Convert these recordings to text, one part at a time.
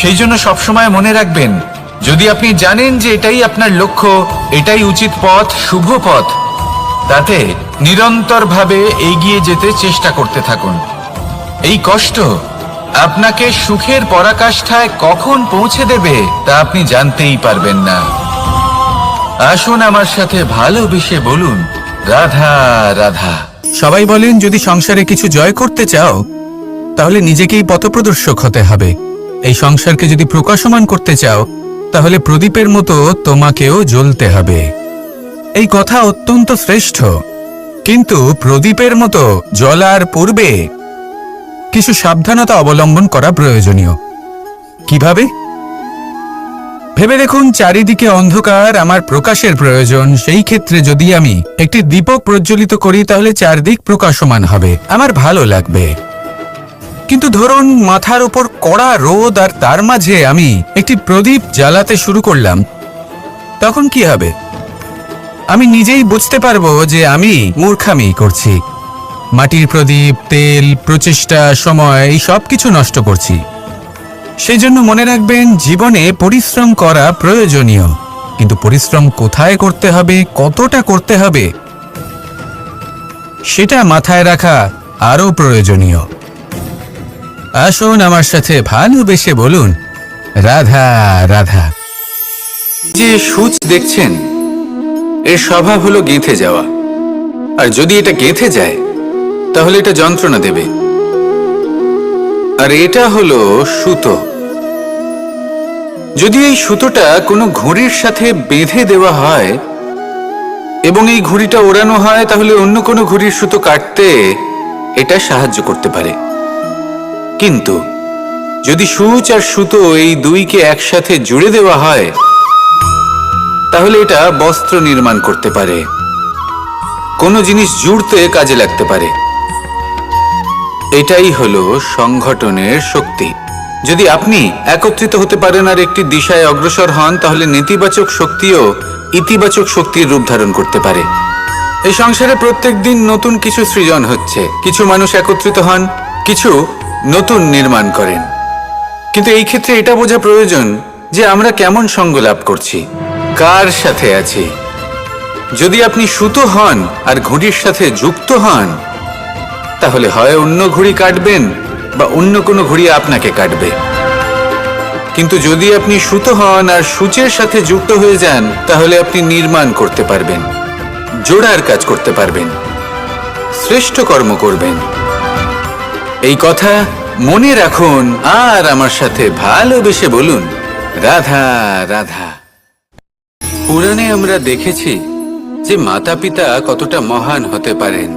সেই জন্য সবসময় মনে রাখবেন, যদি আপনি জানেন যে এটাই আপনার লক্ষ্য, এটাই উচিত পথ, শুভ পথ, তাতে নিরন্তরভাবে এগিয়ে যেতে চেষ্টা করতে থাকুন। এই কষ্ট আপনাকে সুখের পরাকাষ্ঠায় কখন পৌঁছে দেবে তা আপনি জানতেই পারবেন না। আসুন আমার সাথে ভালোবেসে বলুন, রাধা রাধা। সবাই বলেন, যদি সংসারে কিছু জয় করতে চাও, তাহলে নিজেকেই পথপ্রদর্শক হতে হবে। এই সংসারকে যদি প্রকাশমান করতে চাও, তাহলে প্রদীপের মতো তোমাকেও জ্বলতে হবে। এই কথা অত্যন্ত শ্রেষ্ঠ। কিন্তু প্রদীপের মতো জ্বলার পূর্বে কিছু সাবধানতা অবলম্বন করা প্রয়োজনীয়। কীভাবে? ভেবে দেখুন, চারিদিকে অন্ধকার, আমার প্রকাশের প্রয়োজন। সেই ক্ষেত্রে যদি আমি একটি দীপক প্রজ্বলিত করি, তাহলে চারদিক প্রকাশমান হবে। আমার ভালো লাগবে। কিন্তু ধরুন, মাথার উপর কড়া রোদ আর তার মাঝে আমি একটি প্রদীপ জ্বালাতে শুরু করলাম। তখন কি হবে? আমি নিজেই বুঝতে পারব যে আমি মূর্খামি করছি। মাটির প্রদীপ, তেল, প্রচেষ্টা, সময়, এই সব কিছু নষ্ট করছি। সেই জন্য মনে রাখবেন, জীবনে পরিশ্রম করা প্রয়োজনীয়। কিন্তু পরিশ্রম কোথায় করতে হবে, কতটা করতে হবে, সেটা মাথায় রাখা আরও প্রয়োজনীয়। আসুন আমার সাথে ভালোবেসে বলুন, রাধা রাধা। যে সূচ দেখছেন, এর স্বভাব হলো গেঁথে যাওয়া। আর যদি এটা গেঁথে যায়, তাহলে এটা যন্ত্রণা দেবে। আর এটা হলো সুতো। যদি এই সুতোটা কোনো ঘুড়ির সাথে বেঁধে দেওয়া হয়, এবং এই ঘুড়িটা ওড়ানো হয়, তাহলে অন্য কোনো ঘুড়ির সুতো কাটতে এটা সাহায্য করতে পারে। কিন্তু যদি সূচ আর সুতো এই দুইকে একসাথে জুড়ে দেওয়া হয়, তাহলে এটা বস্ত্র নির্মাণ করতে পারে। কোনো জিনিস জুড়তে কাজে লাগতে পারে। এটাই হলো সংগঠনের শক্তি। যদি আপনি একত্রিত হতে পারেন আর একটি দিশায় অগ্রসর হন, তাহলে নেতিবাচক শক্তিও ইতিবাচক শক্তির রূপ ধারণ করতে পারে। এই সংসারে প্রত্যেক দিন নতুন কিছু সৃজন হচ্ছে। কিছু মানুষ একত্রিত হন, কিছু নতুন নির্মাণ করেন। কিন্তু এই ক্ষেত্রে এটা বোঝা প্রয়োজন যে আমরা কেমন সঙ্গ লাভ করছি, কার সাথে আছি। যদি আপনি সুতো হন আর ঘুড়ির সাথে যুক্ত হন, তাহলে হয় অন্য ঘুড়ি কাটবেন বা অন্য কোনো ঘুড়ি আপনাকে কাটবে। কিন্তু যদি আপনি সুতো হন আর সূচের সাথে যুক্ত হয়ে যান, তাহলে আপনি নির্মাণ করতে পারবেন, জোড়ার কাজ করতে পারবেন, শ্রেষ্ঠ কর্ম করবেন। এই কথা মনে রাখুন আর আমার সাথে ভালোবেসে বলুন। রাধা রাধা। পুরাণে আমরা দেখেছি যে মাতা পিতা কতটা মহান হতে পারেন।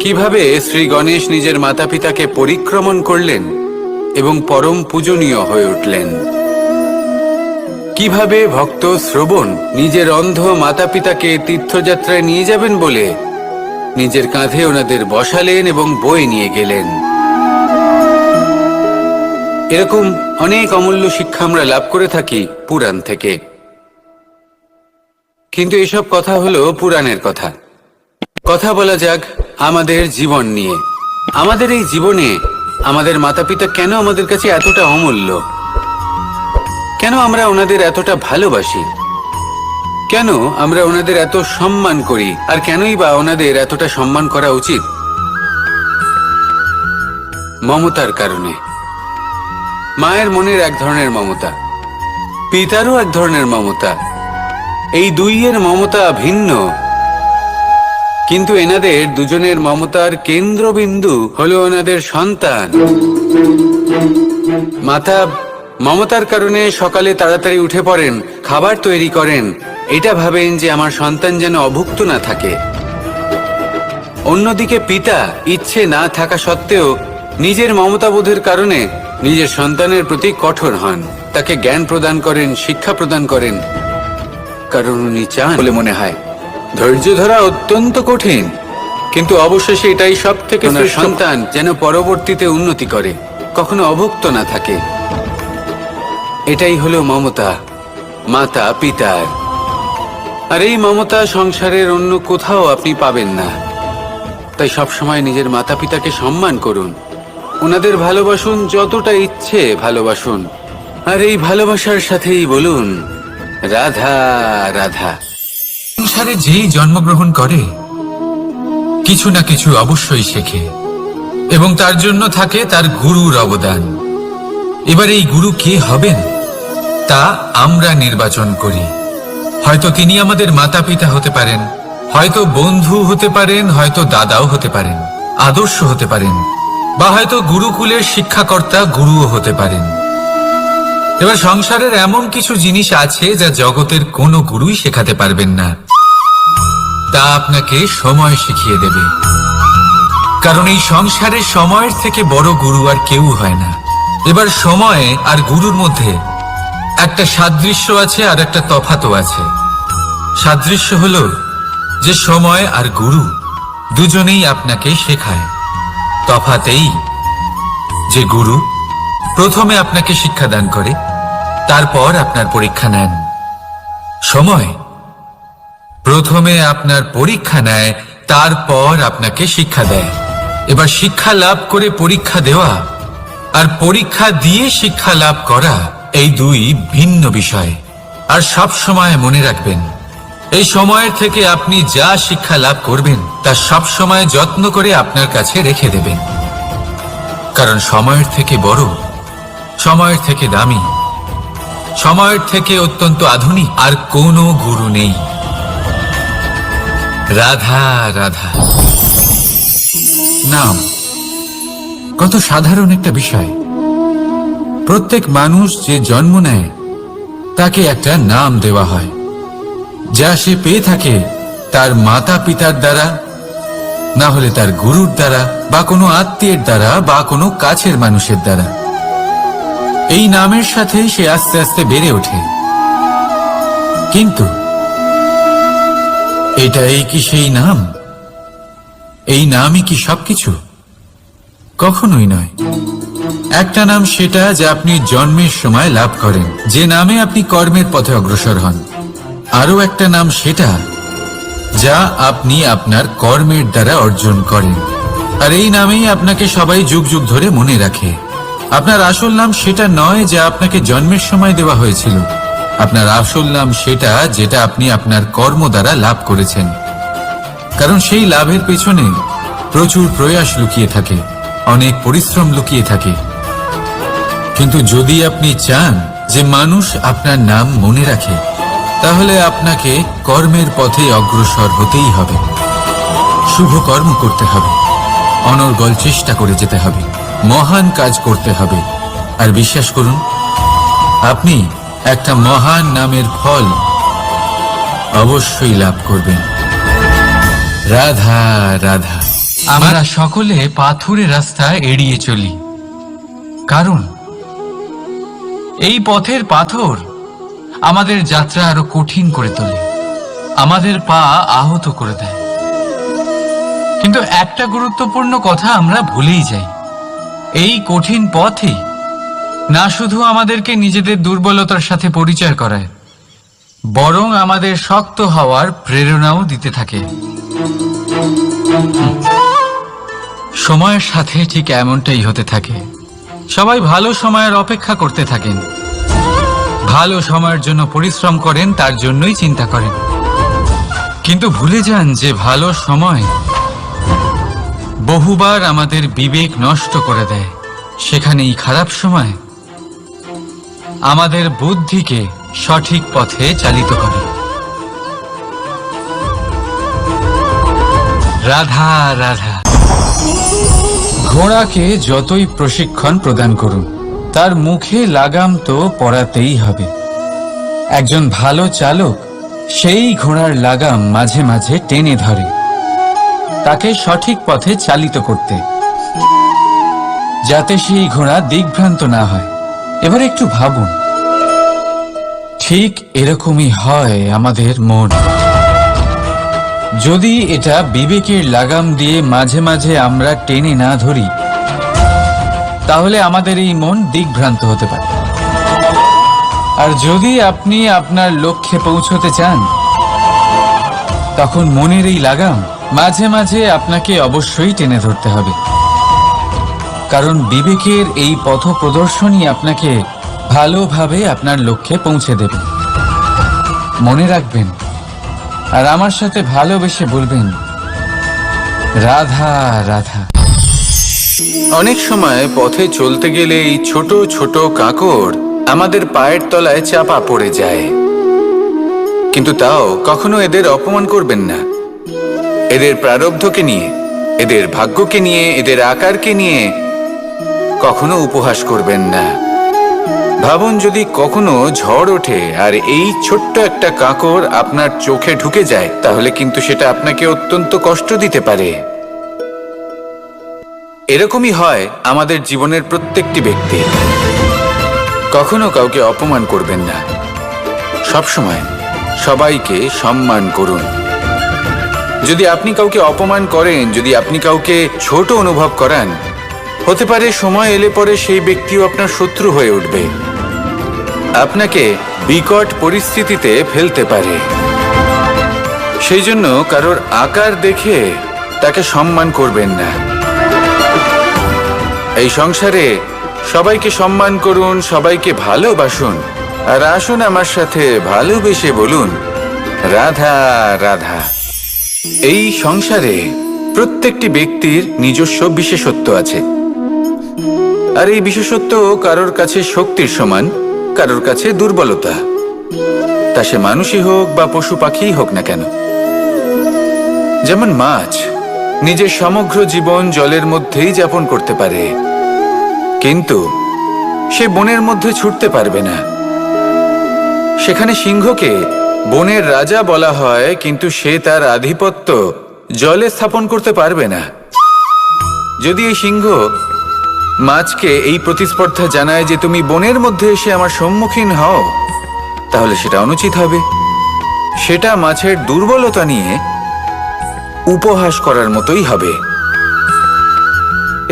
কীভাবে শ্রী গণেশ নিজের মাতা পিতাকে পরিক্রমণ করলেন এবং পরম পূজনীয় হয়ে উঠলেন। কীভাবে ভক্ত শ্রবণ নিজের অন্ধ মাতা পিতাকে তীর্থযাত্রায় নিয়ে যাবেন বলে নিজের কাঁধে ওনাদের বসালেন এবং বয়ে নিয়ে গেলেন। এরকম অনেক অমূল্য শিক্ষা আমরা লাভ করে থাকি পুরাণ থেকে। কিন্তু এসব কথা হলো পুরাণের কথা। কথা বলা যাক আমাদের জীবন নিয়ে। আমাদের এই জীবনে আমাদের মাতা পিতা কেন আমাদের কাছে এতটা অমূল্য? কেন আমরা ওনাদের এতটা ভালোবাসি? কেন আমরা ওনাদের এত সম্মান করি? আর কেনই বা ওনাদের এতটা সম্মান করা উচিত? মমতার কারণে। মায়ের মনের এক ধরনের মমতা, পিতারও এক ধরনের মমতা। এই দুইয়ের মমতা ভিন্ন। কিন্তু এনাদের দুজনের মমতার কেন্দ্রবিন্দু হলো ওনাদের সন্তান। মাতা মমতার কারণে সকালে তাড়াতাড়ি উঠে পড়েন, খাবার তৈরি করেন। এটা ভাবেন যে আমার সন্তান যেন অভুক্ত না থাকে। অন্যদিকে পিতা ইচ্ছে না থাকা সত্ত্বেও নিজের মমতাবোধের কারণে নিজের সন্তানের প্রতি কঠোর হন। তাকে জ্ঞান প্রদান করেন শিক্ষা প্রদান করেন। কারণ উনি চান বলে মনে হয়। ধৈর্য ধরা অত্যন্ত কঠিন। কিন্তু অবশেষে এটাই সব থেকে সন্তান যেন পরবর্তীতে উন্নতি করে কখনো অভুক্ত না থাকে। এটাই হলো মমতা মাতা পিতার আর এই মমতা সংসারের অন্য কোথাও আপনি পাবেন না। তাই সবসময় নিজের মাতা পিতাকে সম্মান করুন। ওনাদের ভালোবাসুন যতটা ইচ্ছে ভালোবাসুন। আর এই ভালোবাসার সাথেই বলুন, রাধা রাধা। সংসারে যেই জন্মগ্রহণ করে, কিছু না কিছু অবশ্যই শেখে, এবং তার জন্য থাকে তার গুরুর অবদান। এবার এই গুরু কে হবেন, তা আমরা নির্বাচন করি। হয়তো তিনি আমাদের মাতা পিতা হতে পারেন, হয়তো বন্ধু হতে পারেন, হয়তো দাদাও হতে পারেন, আদর্শ হতে পারেন। বা হয়তো গুরুকুলের শিক্ষাকর্তা গুরুও হতে পারেন। এবার সংসারের এমন কিছু জিনিস আছে যা জগতের কোনো গুরুই শেখাতে পারবেন না। তা আপনাকে সময় শিখিয়ে দেবে। কারণ এই সংসারে সময়ের থেকে বড় গুরু আর কেউ হয় না। এবার সময় আর গুরুর মধ্যে একটা সাদৃশ্য আছে আর একটা তফাতও আছে। সাদৃশ্য হল যে সময় আর গুরু দুজনেই আপনাকে শেখায়। তফাতেই যে গুরু প্রথমে আপনাকে শিক্ষাদান করে, তারপর আপনার পরীক্ষা নেন। সময়। প্রথমে আপনার পরীক্ষা নেয়, তারপর আপনাকে শিক্ষা দেয়। এবার শিক্ষা লাভ করে পরীক্ষা দেওয়া আর পরীক্ষা দিয়ে শিক্ষা লাভ করা, এই দুই ভিন্ন বিষয়। আর সব সময় মনে রাখবেন এই সময়ের থেকে আপনি যা শিক্ষা লাভ করবেন, তা সব সময় যত্ন করে আপনার কাছে রেখে দেবেন। কারণ সময়ের থেকে বড়, সময়ের থেকে দামি, সময়ের থেকে অত্যন্ত আধুনিক আর কোনো গুরু নেই। রাধা রাধা। নাম, কত সাধারণ একটা বিষয়। প্রত্যেক মানুষ যে জন্ম নেয়, তাকে একটা নাম দেওয়া হয়। যা সে পেয়ে থাকে তার মাতা পিতার দ্বারা, না হলে তার গুরুর দ্বারা, বা কোনো আত্মীয়ের দ্বারা, বা কোনো কাছের মানুষের দ্বারা। এই নামের সাথে সে আস্তে আস্তে বেড়ে ওঠে। কিন্তু এটা এই কি সেই নাম? এই নামই কি সবকিছু? কখনোই নয়। একটা নাম সেটা যা আপনি জন্মের সময় লাভ করেন। যে নামে আপনি কর্মের পথে অগ্রসর হন। আরও একটা নাম সেটা, যা আপনি আপনার কর্মের দ্বারা অর্জন করেন। আর এই নামেই আপনাকে সবাই যুগ যুগ ধরে মনে রাখে। আপনার আসল নাম সেটা নয় যা আপনাকে জন্মের সময় দেওয়া হয়েছিল। আপনার আসল নাম সেটা যেটা আপনি আপনার কর্ম দ্বারা লাভ করেছেন। কারণ সেই লাভের পেছনে প্রচুর প্রয়াস লুকিয়ে থাকে, অনেক পরিশ্রম লুকিয়ে থাকে। কিন্তু যদি আপনি চান যে মানুষ আপনার নাম মনে রাখে তাহলে আপনাকে কর্মের পথে অগ্রসর হতেই হবে। শুভ কর্ম করতে হবে। অনর্গল চেষ্টা করে যেতে হবে। মহান কাজ করতে হবে। আর বিশ্বাস করুন, আপনি একটা মহান নামের ফল অবশ্যই লাভ করবেন। রাধা রাধা। আমরা সকলে পাথুরে রাস্তা এড়িয়ে চলি। কারণ, এই পথের পাথর আমাদের যাত্রা আরও কঠিন করে তোলে। আমাদের পা আহত করে দেয়। কিন্তু একটা গুরুত্বপূর্ণ কথা আমরা ভুলেই যাই। এই কঠিন পথে না শুধু আমাদেরকে নিজেদের দুর্বলতার সাথে পরিচয় করায়, বরং আমাদের শক্ত হওয়ার প্রেরণাও দিতে থাকে। সময়ের সাথে ঠিক এমনটাই হতে থাকে। সবাই ভালো সময়ের অপেক্ষা করতে থাকেন। ভালো সময়ের জন্য পরিশ্রম করেন, তার জন্যই চিন্তা করেন। কিন্তু ভুলে যান যে ভালো সময় বহুবার আমাদের বিবেক নষ্ট করে দেয়। সেখানেই খারাপ সময় আমাদের বুদ্ধিকে সঠিক পথে চালিত করে। রাধা রাধা। ঘোড়াকে যতই প্রশিক্ষণ প্রদান করুন তার মুখে লাগাম তো পরাতেই হবে। একজন ভালো চালক সেই ঘোড়ার লাগাম মাঝে মাঝে টেনে ধরে। তাকে সঠিক পথে চালিত করতে। যাতে সেই ঘোড়া দিগ্ভ্রান্ত না হয়। এবার একটু ভাবুন। ঠিক এরকমই হয় আমাদের মন। যদি এটা বিবেকের লাগাম দিয়ে মাঝে মাঝে আমরা টেনে না ধরি তাহলে আমাদের এই মন দিগ্ভ্রান্ত হতে পারে। আর যদি আপনি আপনার লক্ষ্যে পৌঁছতে চান, তখন মনের এই লাগাম মাঝে মাঝে আপনাকে অবশ্যই টেনে ধরতে হবে। কারণ বিবেকের এই পথ প্রদর্শনই আপনাকে ভালোভাবে আপনার লক্ষ্যে পৌঁছে দেবে। মনে রাখবেন, আর আমার সাথে ভালোবেসে বলবেন, রাধা রাধা। অনেক সময় পথে চলতে গেলে এই ছোট ছোট কাঁকড় আমাদের পায়ের তলায় চাপা পড়ে যায়। কিন্তু তাও কখনো এদের অপমান করবেন না। এদের প্রারব্ধকে নিয়ে, এদের ভাগ্যকে নিয়ে, এদের আকারকে নিয়ে কখনো উপহাস করবেন না। ভাবুন যদি কখনো ঝড় ওঠে আর এই ছোট্ট একটা কাঁকড় আপনার চোখে ঢুকে যায়, তাহলে কিন্তু সেটা আপনাকে অত্যন্ত কষ্ট দিতে পারে। এরকমই হয় আমাদের জীবনের প্রত্যেকটি ব্যক্তি। কখনো কাউকে অপমান করবেন না। সবসময় সবাইকে সম্মান করুন। যদি আপনি কাউকে অপমান করেন, যদি আপনি কাউকে ছোট অনুভব করান, হতে পারে সময় এলে পরে সেই ব্যক্তিও আপনার শত্রু হয়ে উঠবে। আপনাকে বিকট পরিস্থিতিতে ফেলতে পারে। সেই জন্য কারোর আকার দেখে তাকে সম্মান করবেন না। এই সংসারে সবাইকে সম্মান করুন, সবাইকে ভালোবাসুন। আর আসুন আমার সাথে ভালোবেসে বলুন, রাধা রাধা। এই সংসারে প্রত্যেকটি ব্যক্তির নিজস্ব বিশেষত্ব আছে। আর এই বিশেষত্ব কারোর কাছে শক্তির সমান, কারোর কাছে দুর্বলতা। তা সে মানুষই হোক বা পশু পাখিই হোক না কেন। যেমন মাছ নিজের সমগ্র জীবন জলের মধ্যেই যাপন করতে পারে। কিন্তু সে বনের মধ্যে ছুটতে পারবে না। সেখানে সিংহকে বনের রাজা বলা হয়, কিন্তু সে তার আধিপত্য জলে স্থাপন করতে পারবে না। যদি এই সিংহ মাছকে এই প্রতিস্পর্ধা জানায় যে তুমি বনের মধ্যে এসে আমার সম্মুখীন হও, তাহলে সেটা অনুচিত হবে। সেটা মাছের দুর্বলতা নিয়ে উপহাস করার মতোই হবে।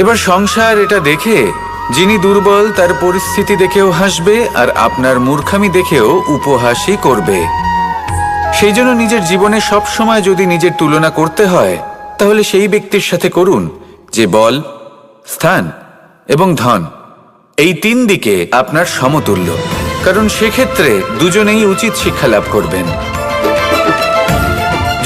এবার সংসার এটা দেখে যিনি দুর্বল, তার পরিস্থিতি দেখেও হাসবে আর আপনার মূর্খামি দেখেও উপহাসই করবে। সেই জন্য নিজের জীবনে সব সময় যদি নিজের তুলনা করতে হয়, তাহলে সেই ব্যক্তির সাথে করুন যে বল, স্থান এবং ধন। এই তিন দিকে আপনার সমতুল্য। কারণ সেক্ষেত্রে দুজনেই উচিত শিক্ষা লাভ করবেন।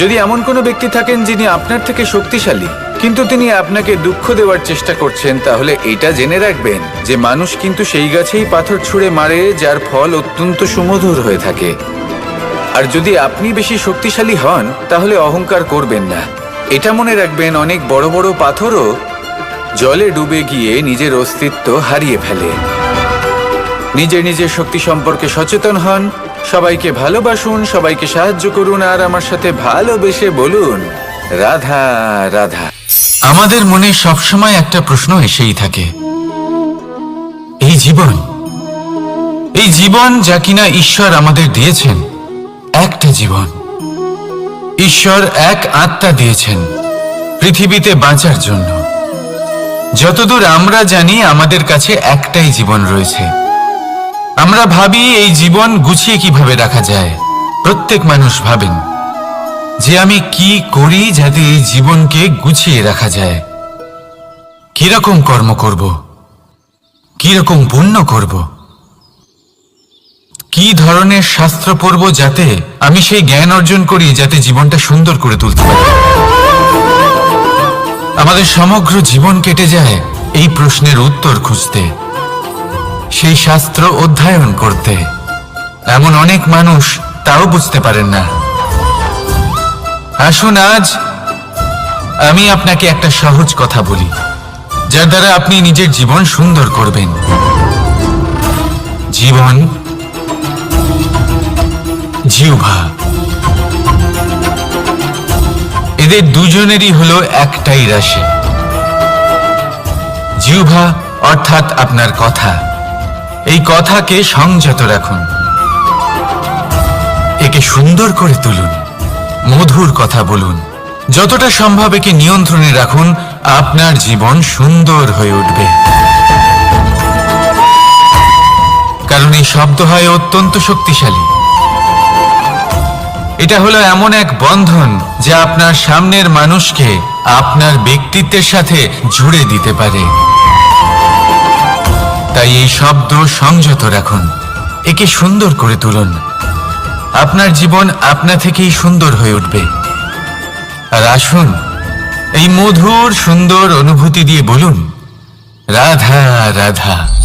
যদি এমন কোনো ব্যক্তি থাকেন যিনি আপনার থেকে শক্তিশালী, কিন্তু তিনি আপনাকে দুঃখ দেওয়ার চেষ্টা করছেন, তাহলে এটা জেনে রাখবেন যে মানুষ কিন্তু সেই গাছেই পাথর ছুঁড়ে মারে, যার ফল অত্যন্ত সুমধুর হয়ে থাকে। আর যদি আপনি বেশি শক্তিশালী হন, তাহলে অহংকার করবেন না। এটা মনে রাখবেন, অনেক বড় বড় পাথরও জলে ডুবে গিয়ে নিজের অস্তিত্ব হারিয়ে ফেলে। নিজের নিজের শক্তি সম্পর্কে সচেতন হন সবাইকে ভালোবাসুন, সবাইকে সাহায্য করুন, আর আমার সাথে ভালোবেসে বলুন, রাধা রাধা। আমাদের মনে সবসময় একটা প্রশ্ন এসেই থাকে। এই জীবন এই জীবন যা কিনা ঈশ্বর আমাদের দিয়েছেন, একটা জীবন। ঈশ্বর এক আত্মা দিয়েছেন, পৃথিবীতে বাঁচার জন্য। যতদূর আমরা জানি, আমাদের কাছে একটাই জীবন রয়েছে। আমরা ভাবি এই জীবন গুছিয়ে কীভাবে রাখা যায়। প্রত্যেক মানুষ ভাবেন যে আমি কি করি যাতে এই জীবনকে গুছিয়ে রাখা যায়। কীরকম কর্ম করব? কীরকম পুণ্য করব? কি ধরনের শাস্ত্র পড়ব যাতে আমি সেই জ্ঞান অর্জন করি যাতে জীবনটা সুন্দর করে তুলতে পারি? আমাদের সমগ্র জীবন কেটে যায় এই প্রশ্নের উত্তর খুঁজতে। সেই শাস্ত্র অধ্যয়ন করতে। এমন অনেক মানুষ তাও বুঝতে পারেন না। আসুন আজ আমি আপনাকে একটা সহজ কথা বলি, যার দ্বারা আপনি নিজের জীবন সুন্দর করবেন। জীবন জিহ্বা। এদের দুজনেরই হলো একটাই রাশি। জিহ্বা অর্থাৎ আপনার কথা। এই কথাকে সংযত রাখুন। একে সুন্দর করে তুলুন, মধুর কথা বলুন। যতটা সম্ভব একে নিয়ন্ত্রণে রাখুন, আপনার জীবন সুন্দর হয়ে উঠবে। কারণ এই শব্দ হয় অত্যন্ত শক্তিশালী। এটা হলো এমন এক বন্ধন যা আপনার সামনের মানুষকে আপনার ব্যক্তিত্বের সাথে জুড়ে দিতে পারে। তাই এই শব্দ সংযত রাখুন। একে সুন্দর করে তুলুন। আপনার জীবন আপনা থেকেই সুন্দর হয়ে উঠবে। আর আসুন, এই মধুর সুন্দর অনুভূতি দিয়ে বলুন, রাধা রাধা।